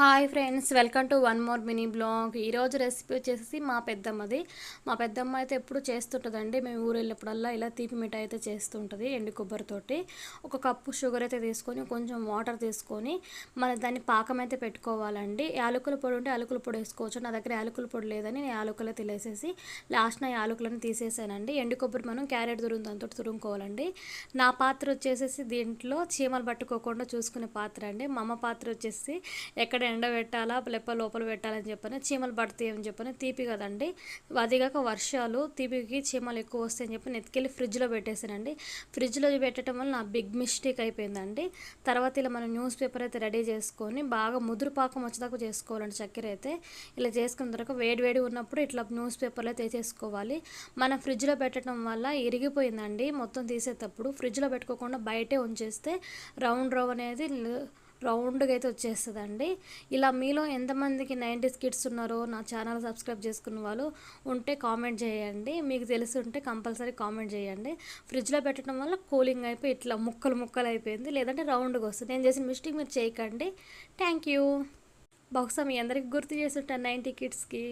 Hi friends welcome to one more mini blog. ఈరోజు recipe వచ్చేసి మా పెద్దమ్మది. మా పెద్దమ్మ అయితే ఎప్పుడు చేస్తుంటుందండి మేము ఊరు వెళ్ళినప్పుడల్లా ఇలా తీపి మిఠాయి అయితే చేస్తుంటుంది ఎండు కొబ్బరితోటి. ఒక కప్పు షుగర్ అయితే తీసుకొని కొంచెం వాటర్ తీసుకొని మన దాన్ని పాకం అయితే పెట్టుకోవాలండి. యాలకుల పొడి ఉంటే యాలకుల పొడి వేసుకోవచ్చు. నా దగ్గర యాలకుల పొడి లేదని నేను యాలకులు తెలిసేసి లాస్ట్ నా యాలకులను తీసేసానండి. ఎండు కొబ్బరి మనం క్యారెట్ తురుము దాంతో తురుముకోవాలండి. నా పాత్ర వచ్చేసేసి దీంట్లో చీమలు పట్టుకోకుండా చూసుకునే పాత్ర అండి. మా అమ్మ పాత్ర వచ్చేసి ఎక్కడ ఎండబెట్టాలా లేప లోపల పెట్టాలని చెప్పని చీమలు పడతాయి అని చెప్పని తీపి కదండి. అదిగాక వర్షాలు తీపికి చీమలు ఎక్కువ వస్తాయని చెప్పి ఎత్తుకెళ్ళి ఫ్రిడ్జ్లో పెట్టేశానండి. ఫ్రిడ్జ్లో పెట్టడం వల్ల నా బిగ్ మిస్టేక్ అయిపోయిందండి. తర్వాత ఇలా మనం న్యూస్ పేపర్ అయితే రెడీ చేసుకొని బాగా ముదురు పాకం వచ్చేదాకా చేసుకోవాలండి చక్కెర అయితే. ఇలా చేసుకున్న తర్వాత వేడి వేడి ఉన్నప్పుడు ఇట్లా న్యూస్ పేపర్లో అయితే చేసుకోవాలి మనం ఫ్రిడ్జ్లో పెట్టడం వల్ల ఇరిగిపోయిందండి మొత్తం తీసేటప్పుడు. ఫ్రిడ్జ్లో పెట్టుకోకుండా బయటే ఉంచేస్తే రౌండ్ రౌ అనేది రౌండ్గా అయితే వచ్చేస్తుందండి. ఇలా మీలో ఎంతమందికి నైంటీస్ కిడ్స్ ఉన్నారో నా ఛానల్ సబ్స్క్రైబ్ చేసుకున్న వాళ్ళు ఉంటే కామెంట్ చేయండి. మీకు తెలిసి ఉంటే కంపల్సరీ కామెంట్ చేయండి. ఫ్రిడ్జ్లో పెట్టడం వల్ల కూలింగ్ అయిపోయి ఇట్లా ముక్కలు ముక్కలు అయిపోయింది. లేదంటే రౌండ్గా వస్తుంది. నేను చేసిన మిస్టేక్ మీరు చేయకండి. Thank you. బహుశా మీ అందరికి గుర్తు చేసి ఉంటాను నైంటీ కిడ్స్కి.